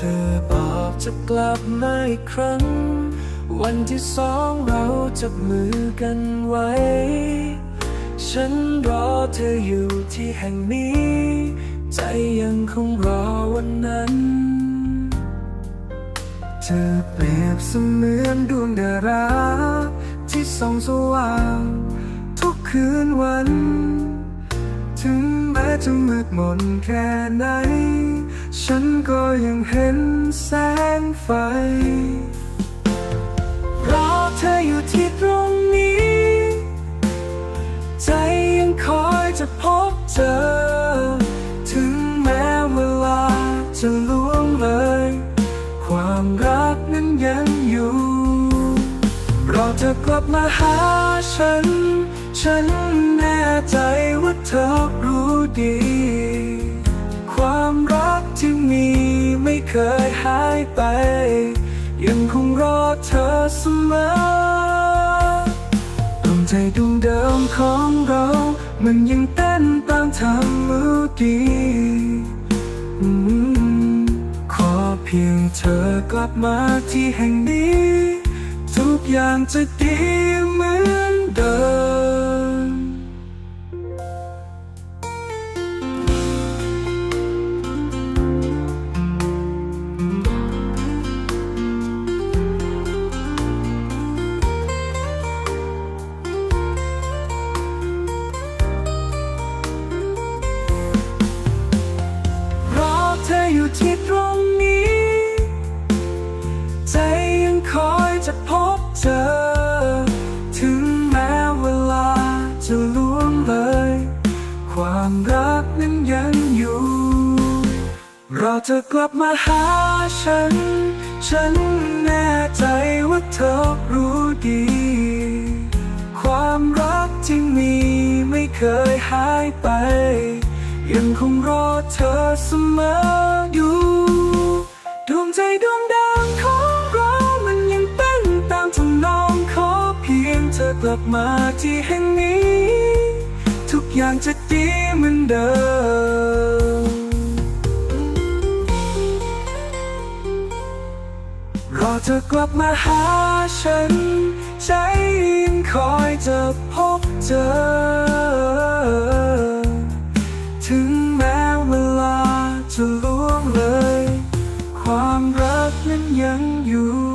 ธอบอกจะกลับมาอีกครั้ง วันที่สองเราจับมือกันไว้ ฉันรอเธออยู่ที่แห่งนี้ ใจยังคงรอวันนั้น เธอเปรียบเสมือนดวงดาราที่ส่องสว่าง ทุกคืนวัน ถึงแม้จะมืดมนแค่ไหน ฉันก็ยังเห็นแสงไฟ รอเธออยู่ที่ตรงนี้ ใจยังคอยจะพบเจอ ถึงแม้เวลาจะล่วงเลย ความรักนั้นยังอยู่ รอเธอกลับมาหาฉัน ฉันแน่ใจว่าเธอรู้ดี เคยหายไป ยังคงรอเธอเสมอดวงใจดวงเดิมของเรา มันยังเต้นตามทางมือดีอืมขอเพียงเธอกลับมาที่แห่งนี้ ทุกอย่างจะดี รอเธอกลับมาหาฉัน ฉันแน่ใจว่าเธอรู้ดี ความรักที่มีไม่เคยหายไป ยังคงรอเธอเสมออยู่ ดวงใจดวงดาวของเรามันยังเต้นตามทำนองขอเพียงเธอกลับมาที่แห่งนี้ ทุกอย่างจะดีเหมือนเดิม รอเธอกลับมาหาฉัน ใจยังคอยจะพบเจอ ถึงแม้เวลาจะล่วงเลย ความรักนั้นยังอยู่